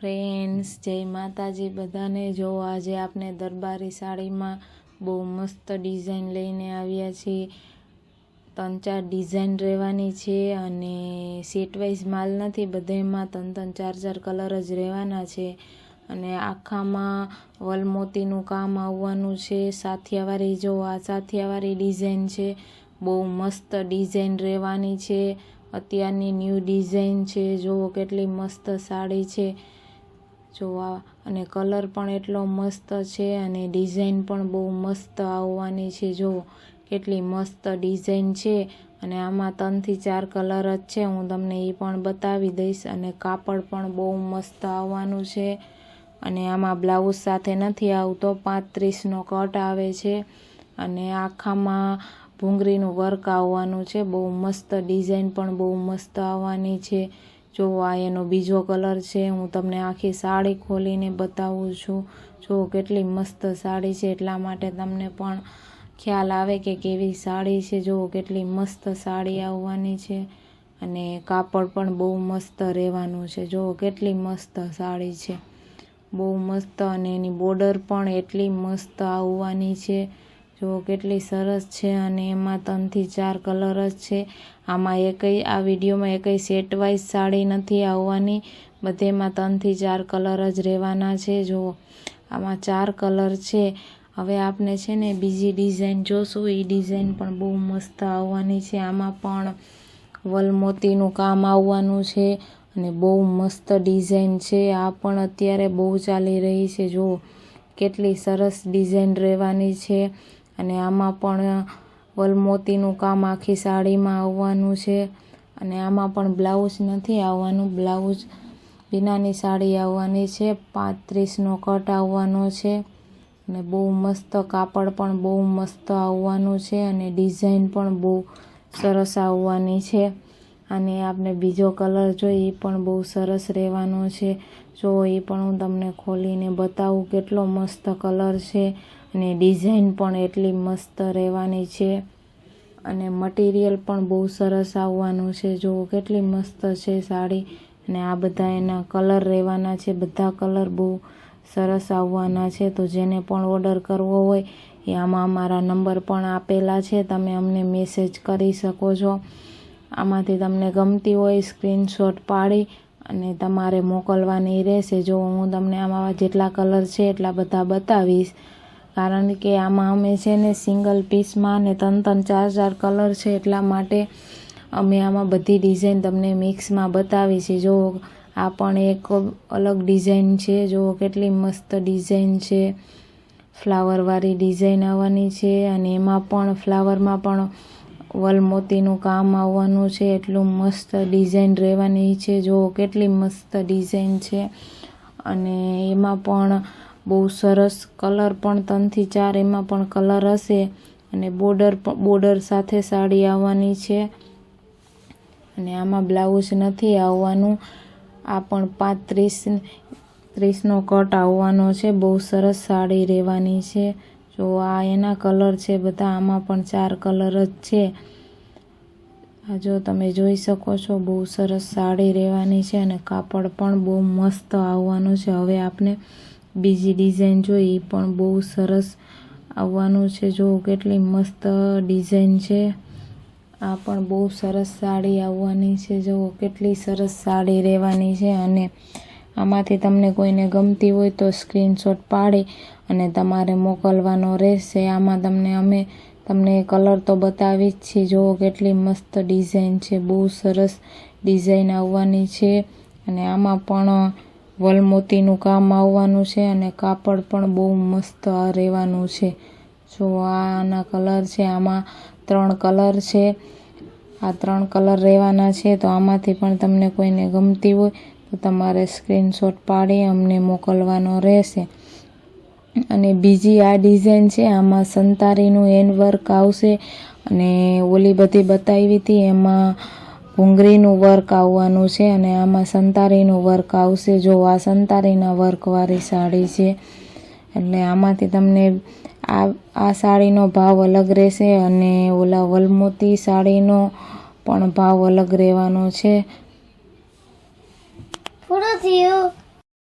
Friends જય માતાજી, બધાને જો આજે આપણે દરબારી સાડીમાં બહુ મસ્ત ડિઝાઇન લઈને આવ્યા છીએ. ત્રણ ચાર ડિઝાઇન રહેવાની છે અને સેટવાઇઝ માલ નથી, બધામાં ત્રણ ત્રણ ચાર ચાર કલર જ રહેવાના છે. અને આખામાં વલમોતીનું કામ આવવાનું છે. સાથિયાવાળી જો આ સાથિયાવાળી ડિઝાઇન છે, બહુ મસ્ત ડિઝાઇન રહેવાની છે. અત્યારની ન્યૂ ડિઝાઇન છે, જુઓ કેટલી મસ્ત સાડી છે. જોવા. અને કલર પણ એટલો મસ્ત છે અને ડિઝાઇન પણ બહુ મસ્ત આવવાની છે. જો, કેટલી મસ્ત ડિઝાઇન છે. અને આમાં ત્રણથી ચાર કલર જ છે. હું તમને એ પણ બતાવી દઈશ. અને કાપડ પણ બહુ મસ્ત આવવાનું છે. અને આમાં બ્લાઉઝ સાથે નથી આવતો. પાંત્રીસનો કટ આવે છે. અને આખામાં ભૂંગળીનું વર્ક આવવાનું છે. બહુ મસ્ત ડિઝાઇન પણ બહુ મસ્ત આવવાની છે. જો આ એનો બીજો કલર છે, હું તમને આખી સાડી ખોલીને બતાવું છું. જો કેટલી મસ્ત સાડી છે, એટલા માટે તમને પણ ખ્યાલ આવે કે કેવી સાડી છે. જો કેટલી મસ્ત સાડી આવવાની છે અને કાપડ પણ બહુ મસ્ત રહેવાનું છે. જો કેટલી મસ્ત સાડી છે. બહુ મસ્ત અને એની બોર્ડર પણ એટલી મસ્ત આવવાની છે. જો કેટલી સરસ છે અને એમાં ત્રણથી ચાર કલર જ છે. આમાં એકય આ વિડીયોમાં એકય સેટ વાઇઝ સાડી નથી આવવાની. બધેમાં ત્રણથી ચાર કલર જ રહેવાના છે, જુઓ. આમાં ચાર કલર છે. હવે આપણે છે ને બીજી ડિઝાઇન જોશું. એ ડિઝાઇન પણ બહુ મસ્ત આવવાની છે. આમાં પણ વલમોતીનું કામ આવવાનું છે અને બહુ મસ્ત ડિઝાઇન છે. આ પણ અત્યારે બહુ ચાલી રહી છે, જુઓ. કેટલી સરસ ડિઝાઇન રહેવાની છે. અને આમાં પણ વલમોતીનું કામ આખી સાડીમાં આવવાનું છે. અને આમાં પણ બ્લાઉઝ નથી આવવાનું. બ્લાઉઝ વિનાની સાડી આવવાની છે. પાંત્રીસનો કટ આવવાનો છે. અને બહુ મસ્ત કાપડ પણ બહુ મસ્ત આવવાનું છે અને ડિઝાઇન પણ બહુ સરસ આવવાની છે. અને આપણે બીજો કલર જોઈએ એ પણ બહુ સરસ રહેવાનો છે. જો એ પણ હું તમને ખોલીને બતાવું કેટલો મસ્ત કલર છે. અને ડિઝાઇન પણ એટલી મસ્ત રહેવાની છે અને મટીરિયલ પણ બહુ સરસ આવવાનું છે. જુઓ કેટલી મસ્ત છે સાડી અને આ બધા એના કલર રહેવાના છે. બધા કલર બહુ સરસ આવવાના છે. તો જેને પણ ઓર્ડર કરવો હોય એ આમાં અમારા નંબર પણ આપેલા છે. તમે અમને મેસેજ કરી શકો છો. આમાંથી તમને ગમતી હોય સ્ક્રીનશોટ પાડી અને તમારે મોકલવાની રહેશે. જો હું તમને આમાં જેટલા કલર છે એટલા બધા બતાવીશ. કારણ કે આમાં અમે છે ને સિંગલ પીસમાં ને ત્રણ ત્રણ ચાર ચાર કલર છે એટલા માટે અમે આમાં બધી ડિઝાઇન તમને મિક્સમાં બતાવી છે. જો આ પણ એક અલગ ડિઝાઇન છે, જો કેટલી મસ્ત ડિઝાઇન છે. ફ્લાવરવાળી ડિઝાઇન આવવાની છે અને એમાં પણ ફ્લાવરમાં પણ વલમોતીનું કામ આવવાનું છે. એટલું મસ્ત ડિઝાઇન રહેવાની છે. જો કેટલી મસ્ત ડિઝાઇન છે. અને એમાં પણ બહુ સરસ કલર પણ ત્રણથી ચાર, એમાં પણ કલર હશે. અને બોર્ડર બોર્ડર સાથે સાડી આવવાની છે. અને આમાં બ્લાઉઝ નથી આવવાનું. આ પણ પાંત્રીસ, ત્રીસનો કટ આવવાનો છે. બહુ સરસ સાડી રહેવાની છે. જો આ એના કલર છે, બધા આમાં પણ ચાર કલર જ છે. આ જો તમે જોઈ શકો છો, બહુ સરસ સાડી રહેવાની છે અને કાપડ પણ બહુ મસ્ત આવવાનું છે. હવે આપણે બીજી ડિઝાઇન જોઈ એ પણ બહુ સરસ આવવાનું છે. જો કેટલી મસ્ત ડિઝાઇન છે. આ પણ બહુ સરસ સાડી આવવાની છે. જો કેટલી સરસ સાડી રહેવાની છે અને આમાંથી તમને કોઈને ગમતી હોય તો સ્ક્રીનશોટ પાડી અને તમારે મોકલવાનો રહેશે. આમાં તમને અમે તમને કલર તો બતાવી જ છીએ. જુઓ કેટલી મસ્ત ડિઝાઇન છે. બહુ સરસ ડિઝાઇન આવવાની છે. અને આમાં પણ વલમોતીનું કામ આવવાનું છે અને કાપડ પણ બહુ મસ્ત રહેવાનું છે. જો આના કલર છે, આમાં ત્રણ કલર છે. આ ત્રણ કલર રહેવાના છે, તો આમાંથી પણ તમને કોઈને ગમતી હોય, તો તમારે સ્ક્રીનશોટ પાડી અમને મોકલવાનો રહેશે. અને બીજી આ ડિઝાઇન છે, આમાં સંતારીનું હેન્ડવર્ક આવશે અને ઓલી બધી બતાવી હતી, એમાં ભૂંગળીનું વર્ક આવવાનું છે અને આમાં સંતારીનું વર્ક આવશે. જો આ સંતારીના વર્કવાળી સાડી છે, એટલે આમાંથી તમને આ આ સાડીનો ભાવ અલગ રહેશે અને ઓલા વલમોતી સાડીનો પણ ભાવ અલગ રહેવાનો છે. પૂરું થયું.